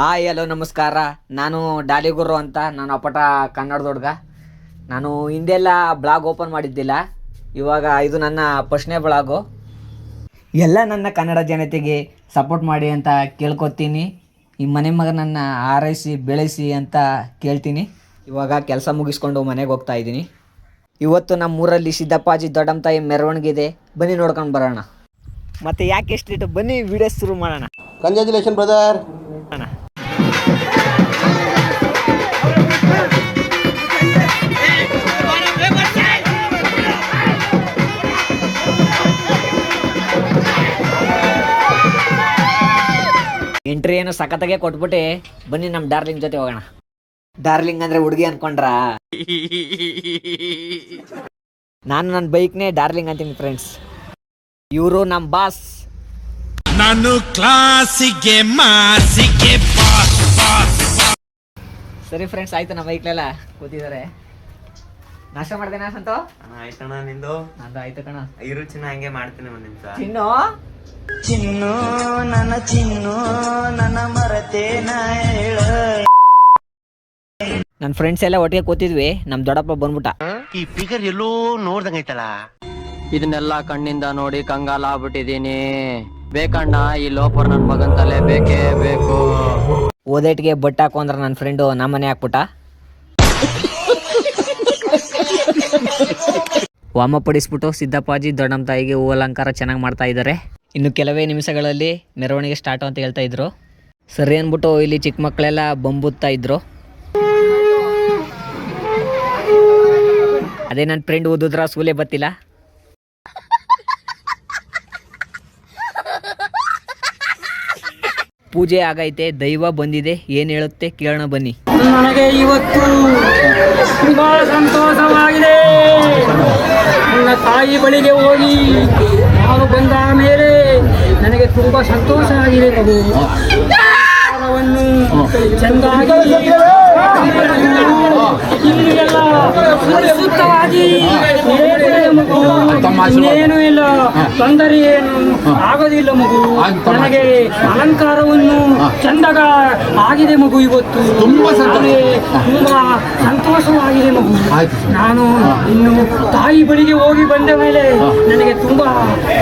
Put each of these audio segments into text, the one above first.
Hi hello ನಮಸ್ಕಾರ. ನಾನು ಡಾಲಿಗುರು ಅಂತ. ನಾನು ಅಪಟ ಕನ್ನಡದ ಹುಡ್ಗ ನಾನು ಹಿಂದೆಲ್ಲ ಬ್ಲಾಗ್ ಓಪನ್ ಮಾಡಿದ್ದಿಲ್ಲ. ಇವಾಗ ಇದು ನನ್ನ ಫಸ್ಟ್ನೇ ಬ್ಲಾಗು ಎಲ್ಲ ನನ್ನ ಕನ್ನಡ ಜನತೆಗೆ ಸಪೋರ್ಟ್ ಮಾಡಿ ಅಂತ ಕೇಳ್ಕೊತೀನಿ. ಈ ಮನೆ ಮಗನನ್ನು ಆರೈಸಿ ಬೆಳೆಸಿ ಅಂತ ಕೇಳ್ತೀನಿ. ಇವಾಗ ಕೆಲಸ ಮುಗಿಸ್ಕೊಂಡು ಮನೆಗೆ ಹೋಗ್ತಾ ಇದ್ದೀನಿ. ಇವತ್ತು ನಮ್ಮ ಊರಲ್ಲಿ ಸಿದ್ದಪ್ಪಾಜಿ ದೊಡ್ಡಮ್ಮ ತಾಯಿ ಮೆರವಣಿಗೆ ಇದೆ ಬನ್ನಿ ನೋಡ್ಕೊಂಡು ಬರೋಣ. ಮತ್ತೆ ಯಾಕೆ ಎಷ್ಟಿಟ್ಟು ಬನ್ನಿ ವಿಡಿಯೋ ಶುರು ಮಾಡೋಣ. ಕಂಗ್ರ್ಯಾಚುಲೇಷನ್ ಬ್ರದರ್ ಏನು ಸಖತ್ತಾಗೆ ಕೊಟ್ಬಿಟ್ಟು. ಬನ್ನಿ ನಮ್ಮ ಡಾರ್ಲಿಂಗ್ ಜೊತೆ ಹೋಗೋಣ. ಡಾರ್ಲಿಂಗ್ ಅಂದ್ರೆ ಹುಡುಗಿ ಅನ್ಕೊಂಡ್ರಾ? ನಾನು ನನ್ನ ಬೈಕ್ನೇ ಡಾರ್ಲಿಂಗ್ ಅಂತೀನಿ ಫ್ರೆಂಡ್ಸ್ ಇವರು ನಮ್ಮ ಬಾಸ್ ನಾನು ಕ್ಲಾಸಿಗೆ ಮಾಸಿಗೆ ಸರಿ ಫ್ರೆಂಡ್ಸ್ ಆಯ್ತು ನಮ್ಮ ಬೈಕ್ಲೆಲ್ಲ ಕೂತಿದ್ದಾರೆ. ನಾಶ ಮಾಡ್ದೇನಾ ಸಂತೋ? ಆಯ್ತಣ್ಣ ನಿಂದು? ನಂದು ಆಯ್ತು ಕಣ. ಇರು ಚಿನ್ನ ಹಂಗೆ ಮಾಡ್ತೀನಿ ಒಂದ್ ನಿಮಿಷ. ಚಿನ್ನು? ಚಿನ್ನು ನನ್ನ ಚಿನ್ನು ನನ್ನ ಮರತೇನ ಹೇಳ. ನನ್ನ ಫ್ರೆಂಡ್ಸ್ ಎಲ್ಲ ಒಟ್ಟಿಗೆ ಕೂತಿದ್ವಿ ನಮ್ ದೊಡ್ಡಪ್ಪ ಬಂದ್ಬಿಟ್ಟ. ಈ ಫಿಗರ್ ಎಲ್ಲೋ ನೋಡ್ದಂಗೈತಲ್ಲ ಇದನ್ನೆಲ್ಲ ಕಣ್ಣಿಂದ ನೋಡಿ ಕಂಗಾಲ ಆಗ್ಬಿಟ್ಟಿದೀನಿ ಬೇಕಣ್ಣ ಈ ಲೋಪರ್ ನನ್ ಮಗನ್ ತಲೆ ಬೇಕೇ ಬೇಕು. ಓದೇಟ್ಗೆ ಬಟ್ ಹಾಕು ಅಂದ್ರೆ ನನ್ನ ಫ್ರೆಂಡು ನಮ್ಮನೆ ಹಾಕ್ಬಿಟ್ಟ. ವಾಮ ಪಡಿಸ್ಬಿಟ್ಟು ಸಿದ್ದಪ್ಪಾಜಿ ದೊಡ್ಡಮ್ಮ ತಾಯಿಗೆ ಹೂ ಅಲಂಕಾರ ಚೆನ್ನಾಗಿ ಮಾಡ್ತಾ ಇದ್ದಾರೆ ಇನ್ನು ಕೆಲವೇ ನಿಮಿಷಗಳಲ್ಲಿ ಮೆರವಣಿಗೆ ಸ್ಟಾರ್ಟ್ ಅಂತ ಹೇಳ್ತಾ ಇದ್ರು. ಸರಿ ಅಂದ್ಬಿಟ್ಟು ಇಲ್ಲಿ ಚಿಕ್ಕ ಮಕ್ಕಳೆಲ್ಲ ಬಂಬುತ್ತಾ ಇದ್ರು. ಅದೇ ನನ್ನ ಫ್ರೆಂಡ್ ಓದಿದ್ರ ಸೂಲೆ ಬತ್ತಿಲ್ಲ ಪೂಜೆ ಆಗೈತೆ, ದೈವ ಬಂದಿದೆ, ಏನು ಹೇಳುತ್ತೆ ಕೇಳೋಣ ಬನ್ನಿ. ನನಗೆ ಇವತ್ತು ತುಂಬಾ ಸಂತೋಷವಾಗಿದೆ. ನನ್ನ ತಾಯಿ ಬಳಿಗೆ ಹೋಗಿ ನಾನು ಬಂದ ಮೇಲೆ ನನಗೆ ತುಂಬಾ ಸಂತೋಷ ಆಗಿದೆ ಮಗು ಆಹಾರವನ್ನು ಚೆಂದಾಗಿ ತೊಂದರೆ ಏನು ಆಗೋದಿಲ್ಲ ಮಗು. ನನಗೆ ಅಲಂಕಾರವನ್ನು ಚಂದಗ ಆಗಿದೆ ಮಗು ಇವತ್ತು. ತುಂಬಾ ತುಂಬಾ ಸಂತೋಷವಾಗಿದೆ ಮಗು. ನಾನು ಇನ್ನು ತಾಯಿ ಬಳಿಗೆ ಹೋಗಿ ಬಂದ ಮೇಲೆ ನನಗೆ ತುಂಬಾ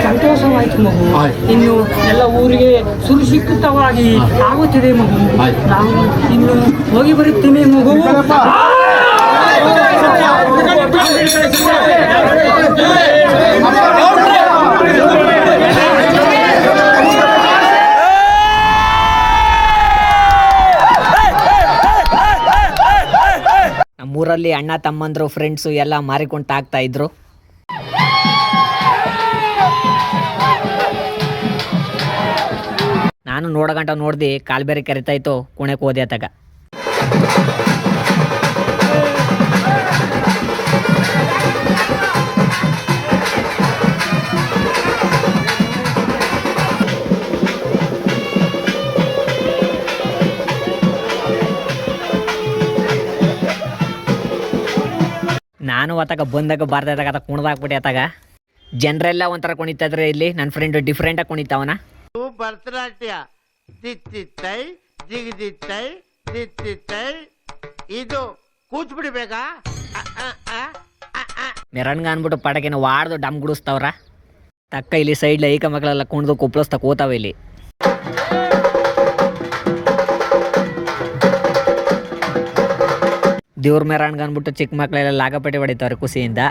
ಸಂತೋಷವಾಯಿತು ಮಗು. ಇನ್ನು ಎಲ್ಲ ಊರಿಗೆ ಸುರಕ್ಷಿತವಾಗಿ ಆಗುತ್ತಿದೆ ಮಗು. ನಾನು ಇನ್ನು ಹೋಗಿ ಬರುತ್ತೇನೆ ಮಗು. ನಮ್ಮೂರಲ್ಲಿ ಅಣ್ಣ ತಮ್ಮಂದ್ರು ಫ್ರೆಂಡ್ಸು ಎಲ್ಲ ಮಾರಿಕೊಂಡು ಆಗ್ತಾ ಇದ್ರು. ನಾನು ನೋಡಗಂಟ ನೋಡ್ದು, ಕಾಲ್ಬೇರಿ ಕರಿತಾಯ್ತು ಕುಣೆಕ್ ಹೋದೆ ನಾನು ಆತಾಗ ಬಂದಾಗ ಬಾರ್ದಾಗ ಆತ ಕುಣ್ದಾಕ್ಬಿಟ್ಟೆ ಆತಾಗ. ಜನರೆಲ್ಲ ಒಂಥರ ಕುಣಿತಾದ್ರೆ ಇಲ್ಲಿ ನನ್ನ ಫ್ರೆಂಡ್ ಡಿಫ್ರೆಂಟಾಗಿ ಕುಣಿತಾವನ. ಭರತನಾಟ್ಯ. ತಿತ್ತಿತ್ತೈ ಜಿಗಿದಿತ್ತೈ ತಿತ್ತಿತ್ತೈ. ಇದು ಕೂಚ್ಬಿಡ್ಬೇಕಾ ಮೆರಣ್ಗ ಅನ್ಬಿಟ್ಟು ಪಡಕೆನ ವಾಡ್ದು ಡಮ್ ಗುಡಿಸ್ತಾವ್ರ. ತಕ್ಕ ಇಲ್ಲಿ ಸೈಡ್ಲ ಐಕ ಮಕ್ಕಳೆಲ್ಲ ಕುಣ್ದು ಕುಪ್ಪಳಿಸ್ತಾ ಕೂತಾವ ಇಲ್ಲಿ. ದೇವ್ರ ಮೆರಣ್ಗ ಅನ್ಬಿಟ್ಟು ಚಿಕ್ಕ ಮಕ್ಕಳೆಲ್ಲ ಲಾಗಪಟ್ಟಿ ಹೊಡಿತಾವ್ರೆ ಖುಷಿಯಿಂದ.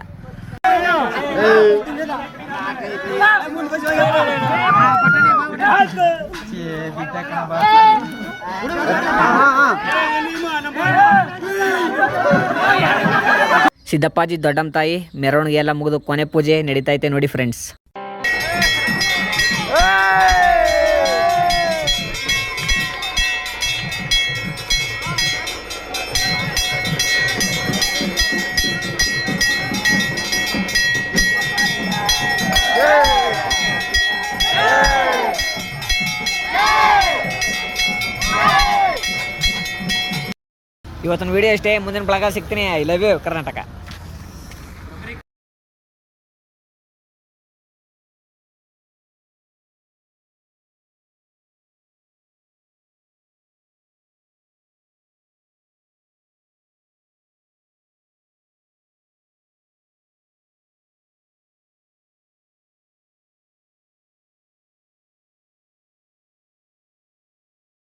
ಸಿದ್ದಪ್ಪಾಜಿ ದೊಡ್ಡಮ್ಮ ತಾಯಿ ಮೆರವಣಿಗೆ ಎಲ್ಲ ಮುಗಿದು ಕೊನೆ ಪೂಜೆ ನಡೀತೈತೆ ನೋಡಿ ಫ್ರೆಂಡ್ಸ್ ಇವತ್ತಿನ ವಿಡಿಯೋ ಅಷ್ಟೇ ಮುಂದಿನ ಬಳಗ ಸಿಗ್ತೀನಿ. I love you Karnataka